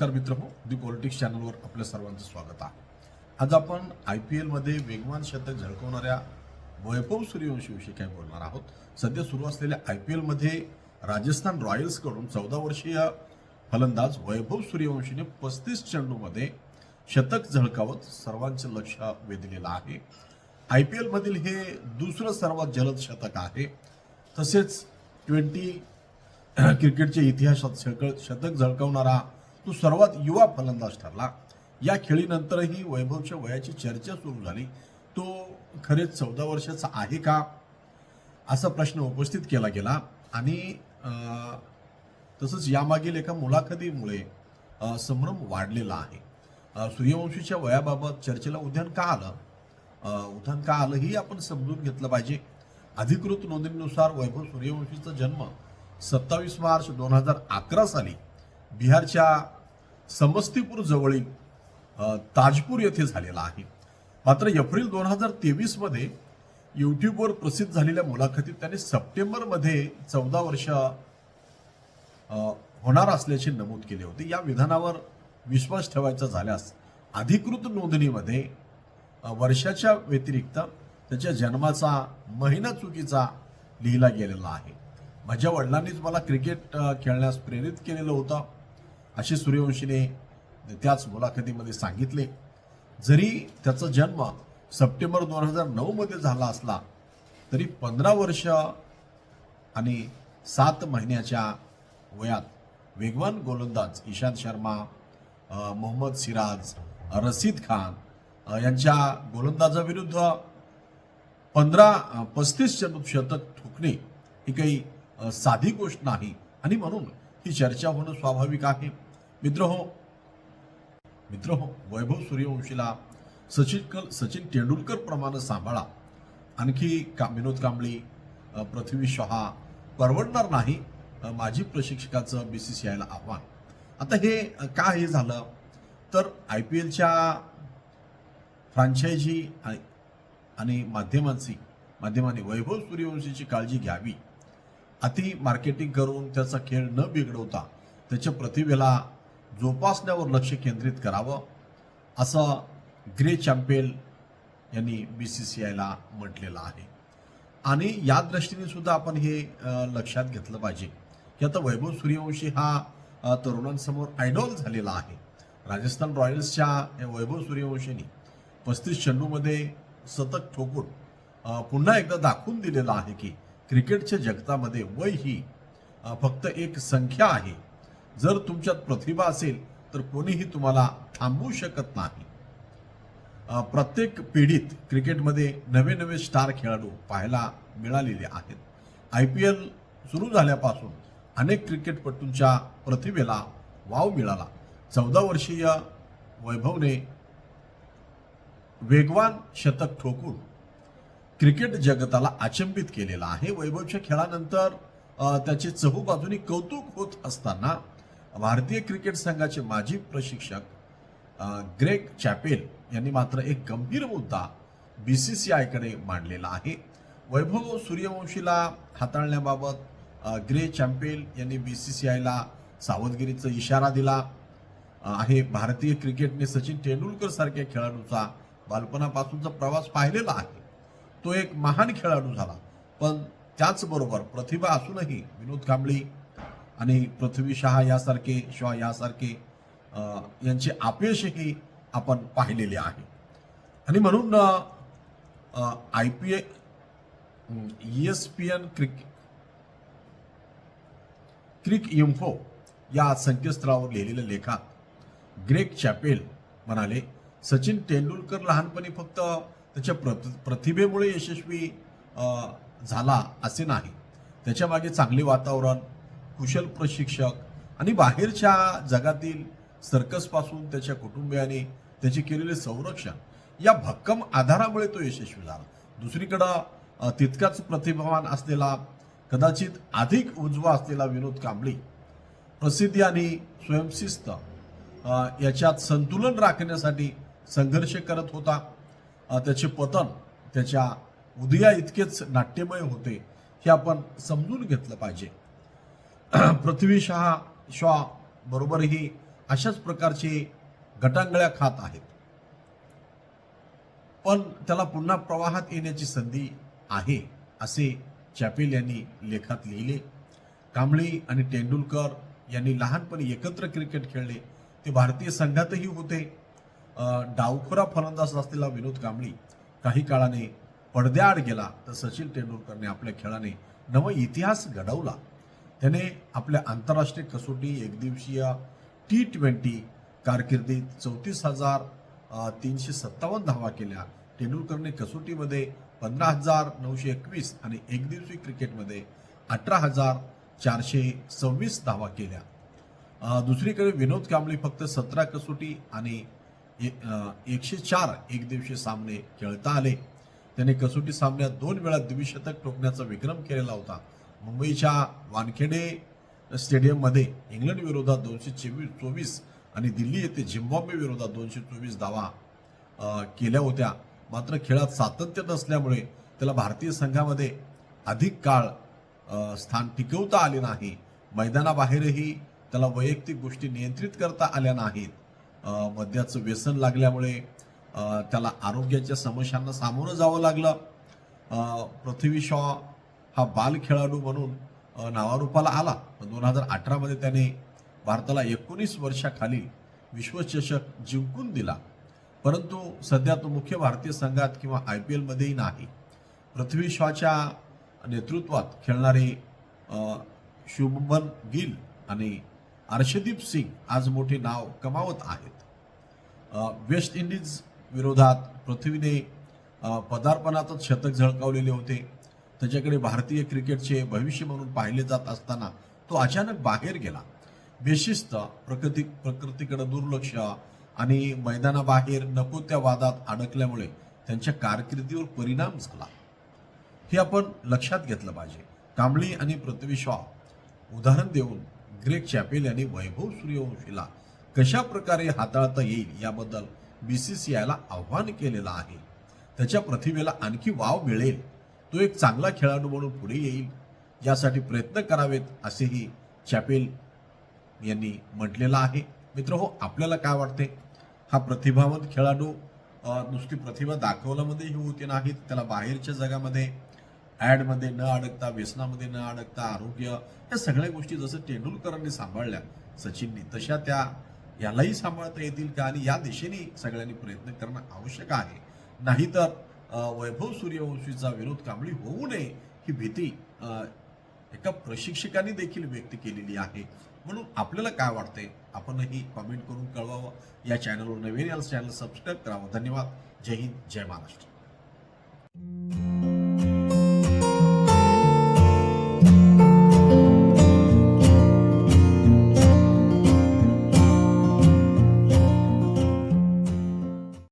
नमस्कार मित्र दी पॉलिटिक्स चॅनलवर आपल्या सर्वांचं स्वागत आहे. आज आपण आय पी एलमध्ये वेगवान शतक झळकवणाऱ्या वैभव सूर्यवंशीविषयी काय बोलणार आहोत? सध्या सुरू असलेल्या आय पी एलमध्ये राजस्थान रॉयल्सकडून चौदा वर्षीय फलंदाज वैभव सूर्यवंशीने पस्तीस चेंडूमध्ये शतक झळकावत सर्वांचं लक्ष वेधलेलं आहे. आय पी एलमधील हे दुसरं सर्वात जलद शतक आहे. तसेच ट्वेंटी क्रिकेटच्या इतिहासात शक- शतक झळकावणारा तो सर्वात युवा फलंदाज ठरला. या खेळीनंतरही वैभवच्या वयाची चर्चा सुरू झाली. तो खरेच चौदा वर्षाचा आहे का? असा प्रश्न उपस्थित केला गेला. आणि तसंच यामागील एका मुलाखतीमुळे संभ्रम वाढलेला आहे. सूर्यवंशीच्या वयाबाबत चर्चेला उद्यान का आलं? उद्यान का आलं ही आपण समजून घेतलं पाहिजे. अधिकृत नोंदणीनुसार वैभव सूर्यवंशीचा जन्म सत्तावीस मार्च दोन हजार अकरा साली बिहारच्या समस्तीपूर जवळील ताजपूर येथे झालेला आहे. मात्र एप्रिल दोन हजार तेवीसमध्ये युट्यूबवर प्रसिद्ध झालेल्या मुलाखतीत त्याने सप्टेंबरमध्ये चौदा वर्ष होणार असल्याचे नमूद केले होते. या विधानावर विश्वास ठेवायचा झाल्यास अधिकृत नोंदणीमध्ये वर्षाच्या व्यतिरिक्त त्याच्या जन्माचा महिना चुकीचा लिहिला गेलेला आहे. माझ्या वडिलांनीच मला क्रिकेट खेळण्यास प्रेरित केलेलं होतं. असे सूर्यवंशीने त्याच मुलाखतीमध्ये सांगितले. जरी त्याचा जन्म सप्टेंबर दोन हजार नऊमध्ये झाला असला तरी पंधरा वर्ष आणि सात महिन्याच्या वयात वेगवान गोलंदाज इशांत शर्मा मोहम्मद सिराज रसीद खान यांच्या गोलंदाजाविरुद्ध पंधरा पस्तीस चेंडूत शतक ठोकणे ही काही साधी गोष्ट नाही. आणि म्हणून ही चर्चा होणं स्वाभाविक आहे. मित्र हो. मित्र हो वैभव सूर्यवंशीला सचिन कल सचिन तेंडुलकर प्रमाणे सांभाळा. आणखी का विनोद कांबळी पृथ्वी शहा परवडणार नाही माजी प्रशिक्षकाचं बी सी सी आयला आव्हान. आता हे का हे झालं? तर आय पी एलच्या फ्रँचायझी आणि माध्यमांची माध्यमाने वैभव सूर्यवंशीची काळजी घ्यावी. अति मार्केटिंग करून त्याचा खेळ न बिघडवता त्याच्या प्रतिभेला जोपासण्यावर लक्ष केंद्रित करावं असं ग्रे चॅम्पेल यांनी बी सी सी आयला म्हटलेलं आहे. आणि या दृष्टीने सुद्धा आपण हे लक्षात घेतलं पाहिजे की आता वैभव सूर्यवंशी हा तरुणांसमोर आयडॉल झालेला आहे. राजस्थान रॉयल्सच्या या वैभव सूर्यवंशीने पस्तीस चेंडूमध्ये सतत ठोकून पुन्हा एकदा दाखवून दिलेलं आहे की क्रिकेटच्या जगतामध्ये वय ही फक्त एक संख्या आहे. जर तुमच्यात प्रतिभा असेल तर कोणीही तुम्हाला थांबवू शकत नाही. प्रत्येक पिढीत क्रिकेटमध्ये नवे नवे स्टार खेळाडू पाहायला मिळालेले आहेत. आय पी एल सुरू झाल्यापासून अनेक क्रिकेटपटूंच्या प्रतिभेला वाव मिळाला. चौदा वर्षीय वैभवने वेगवान शतक ठोकून क्रिकेट जगताला अचंबित केलेला आहे. वैभवच्या खेळानंतर त्याचे चहूबाजूनी कौतुक होत असताना भारतीय क्रिकेट संघाचे माजी प्रशिक्षक ग्रेग चॅपेल यांनी मात्र एक गंभीर मुद्दा बी सी सी आयकडे मांडलेला आहे. वैभव सूर्यवंशीला हाताळण्याबाबत ग्रे चॅम्पेल यांनी बी सी सी आयला सावधगिरीचा इशारा दिला. आहे भारतीय क्रिकेटने सचिन तेंडुलकर सारख्या खेळाडूचा बालपणापासूनचा प्रवास पाहिलेला आहे. तो एक महान खेळाडू झाला. पण त्याचबरोबर प्रतिभा असूनही विनोद कांबळी आणि पृथ्वी शहा यासारखे शिवा यासारखे यांचे अपयशही आपण पाहिलेले आहे. आणि म्हणून I P S P N cric cricinfo या संकेतस्थळावर लिहिलेल्या लेखात ग्रेक चॅपेल म्हणाले सचिन तेंडुलकर लहानपणी फक्त त्याच्या प्रत प्रतिभेमुळे यशस्वी झाला असे नाही. त्याच्यामागे चांगले वातावरण कुशल प्रशिक्षक आणि बाहेरच्या जगातील सर्कसपासून त्याच्या कुटुंबियाने त्याचे केलेले संरक्षण या भक्कम आधारामुळे तो यशस्वी झाला. दुसरीकडं तितकाच प्रतिभावान असलेला कदाचित अधिक उजवा असलेला विनोद कांबळी प्रसिद्धी आणि स्वयंशिस्त याच्यात संतुलन राखण्यासाठी संघर्ष करत होता. त्याचे पतन त्याच्या उदया इतकेच नाट्यमय होते हे आपण समजून घेतलं पाहिजे. पृथ्वी शहा शॉ बरोबरही अशाच प्रकारचे गटांगळ्या खात आहेत. पण त्याला पुन्हा प्रवाहात येण्याची संधी आहे असे चॅपेल यांनी लेखात लिहिले. कांबळी आणि तेंडुलकर यांनी लहानपणी एकत्र क्रिकेट खेळले. ते भारतीय संघातही होते. डावखोरा फलंदाज असलेला विनोद कांबळी काही काळाने पडद्याआड गेला तर सचिन तेंडुलकरने आपल्या खेळाने नव इतिहास घडवला. त्याने आपल्या आंतरराष्ट्रीय कसोटी एकदिवसीय टी ट्वेंटी कारकिर्दीत चौतीस हजार तीनशे सत्तावन्न धावा केल्या. तेंडुलकरने कसोटीमध्ये पंधरा हजार नऊशे एकवीस आणि एकदिवसीय क्रिकेटमध्ये अठरा हजार चारशे सव्वीस धावा केल्या. दुसरीकडे विनोद कांबळे फक्त सतरा कसोटी आणि एकशे चार एकदिवसीय सामने खेळता आले. त्याने कसोटी सामन्यात दोन वेळा द्विशतक ठोकण्याचा विक्रम केलेला होता. मुंबईच्या वानखेडे स्टेडियममध्ये इंग्लंड विरोधात दोनशे चोवीस चोवीस आणि दिल्ली येथे झिम्बाब्वे विरोधात दोनशे चोवीस धावा केल्या होत्या. मात्र खेळात सातत्य नसल्यामुळे त्याला भारतीय संघामध्ये अधिक काळ स्थान टिकवता आले नाही. मैदानाबाहेरही त्याला वैयक्तिक गोष्टी नियंत्रित करता आल्या नाहीत. मद्याचं व्यसन लागल्यामुळे त्याला आरोग्याच्या समस्यांना सामोरं जावं लागलं. पृथ्वी शॉ हा बाल खेळाडू म्हणून नावारूपाला आला. दोन हजार अठरामध्ये त्याने भारताला एकोणीस वर्षाखाली विश्वचषक जिंकून दिला. परंतु सध्या तो मुख्य भारतीय संघात किंवा आय पी एलमध्येही नाही. पृथ्वी शॉच्या नेतृत्वात खेळणारे शुभमन गिल आणि अर्षदीप सिंग आज मोठे नाव कमावत आहेत. वेस्ट इंडिज विरोधात पृथ्वीने पदार्पणातच शतक झळकावलेले होते. त्याच्याकडे भारतीय क्रिकेटचे भविष्य म्हणून पाहिले जात असताना तो अचानक बाहेर गेला. बेशिस्त प्रकृती प्रकृतीकडे दुर्लक्ष आणि मैदानाबाहेर नको त्या वादात अडकल्यामुळे त्यांच्या कारकिर्दीवर परिणाम झाला. हे आपण लक्षात घेतलं पाहिजे. कांबळी आणि पृथ्वी शॉ उदाहरण देऊन ग्रेग चॅपेल यांनी वैभव सूर्यवंशीला कशा प्रकारे हाताळता येईल याबद्दल बी सी सी आयला आव्हान केलेलं आहे. त्याच्या प्रतिभेला आणखी वाव मिळेल. तो एक चांगला खेळाडू म्हणून पुढे येईल यासाठी प्रयत्न करावेत असेही चॅपेल यांनी म्हटलेलं आहे. मित्र हो आपल्याला काय वाटते? हा प्रतिभावंत खेळाडू नुसती प्रतिभा दाखवल्यामध्येही होती नाहीत त्याला बाहेरच्या जगामध्ये ॲडमध्ये न अडकता व्यसनामध्ये न अडकता आरोग्य या सगळ्या गोष्टी जसं तेंडुलकरांनी सांभाळल्या सचिननी तशा त्या यालाही सांभाळता येतील का? आणि या दिशेने सगळ्यांनी प्रयत्न करणं आवश्यक आहे. नाहीतर वैभव सूर्यवंशीचा विरोध कांबळी होऊ नये ही भीती एका प्रशिक्षकाने देखील व्यक्त केलेली आहे. म्हणून आपल्याला काय वाटते आपणही कमेंट करून कळवावं. या चॅनलवर नवीन चॅनल सबस्क्राईब करावं. धन्यवाद. जय हिंद जय महाराष्ट्र.